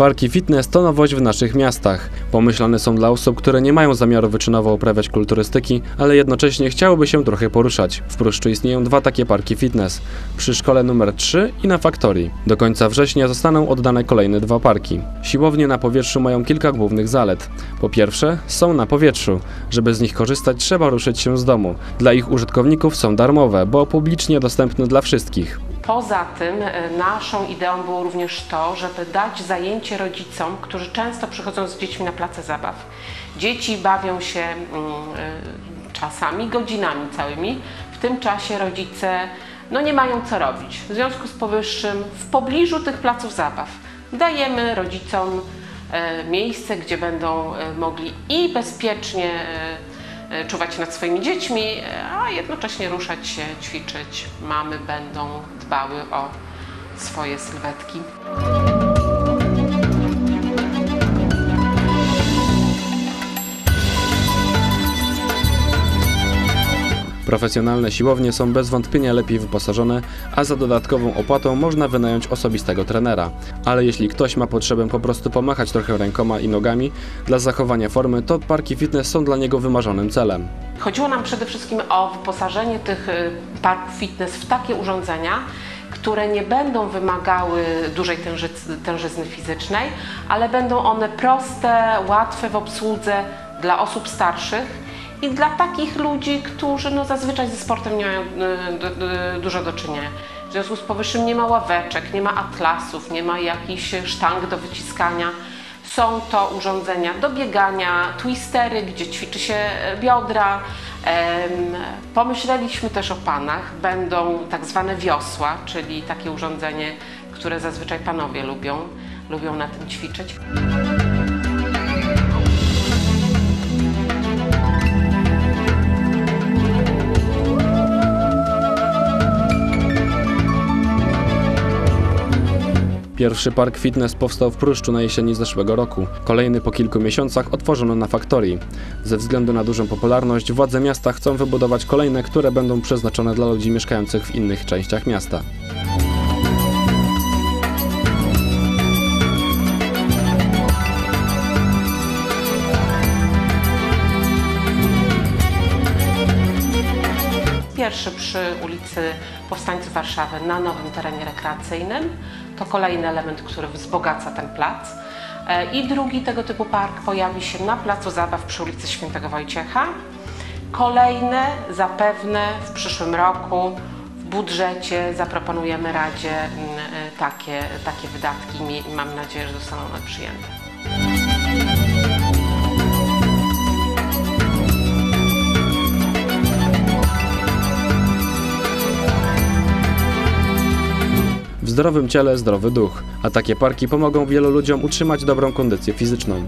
Parki fitness to nowość w naszych miastach. Pomyślane są dla osób, które nie mają zamiaru wyczynowo uprawiać kulturystyki, ale jednocześnie chciałyby się trochę poruszać. W Pruszczu istnieją dwa takie parki fitness. Przy szkole numer 3 i na Faktorii. Do końca września zostaną oddane kolejne dwa parki. Siłownie na powietrzu mają kilka głównych zalet. Po pierwsze, są na powietrzu. Żeby z nich korzystać, trzeba ruszyć się z domu. Dla ich użytkowników są darmowe, bo publicznie dostępne dla wszystkich. Poza tym e, naszą ideą było również to, żeby dać zajęcie rodzicom, którzy często przychodzą z dziećmi na place zabaw. Dzieci bawią się mm, e, czasami godzinami całymi. W tym czasie rodzice no, nie mają co robić. W związku z powyższym w pobliżu tych placów zabaw dajemy rodzicom e, miejsce, gdzie będą mogli i bezpiecznie czuwać nad swoimi dziećmi, e, a jednocześnie ruszać się, ćwiczyć. Mamy będą dbały o swoje sylwetki. Profesjonalne siłownie są bez wątpienia lepiej wyposażone, a za dodatkową opłatą można wynająć osobistego trenera. Ale jeśli ktoś ma potrzebę po prostu pomachać trochę rękoma i nogami dla zachowania formy, to parki fitness są dla niego wymarzonym celem. Chodziło nam przede wszystkim o wyposażenie tych y, parków fitness w takie urządzenia, które nie będą wymagały dużej tężyzny fizycznej, ale będą one proste, łatwe w obsłudze dla osób starszych i dla takich ludzi, którzy no, zazwyczaj ze sportem nie mają y, dużo do czynienia. W związku z powyższym nie ma ławeczek, nie ma atlasów, nie ma jakichś sztang do wyciskania. Są to urządzenia do biegania, twistery, gdzie ćwiczy się biodra. Pomyśleliśmy też o panach. Będą tak zwane wiosła, czyli takie urządzenie, które zazwyczaj panowie lubią, lubią na tym ćwiczyć. Pierwszy park fitness powstał w Pruszczu na jesieni zeszłego roku. Kolejny po kilku miesiącach otworzono na Faktorii. Ze względu na dużą popularność władze miasta chcą wybudować kolejne, które będą przeznaczone dla ludzi mieszkających w innych częściach miasta. Pierwszy przy ulicy Powstańców Warszawy na nowym terenie rekreacyjnym. To kolejny element, który wzbogaca ten plac. E, I drugi tego typu park pojawi się na placu zabaw przy ulicy Świętego Wojciecha. Kolejne zapewne w przyszłym roku w budżecie zaproponujemy Radzie mm, e, takie, takie wydatki i mam nadzieję, że zostaną one przyjęte. W zdrowym ciele zdrowy duch, a takie parki pomogą wielu ludziom utrzymać dobrą kondycję fizyczną.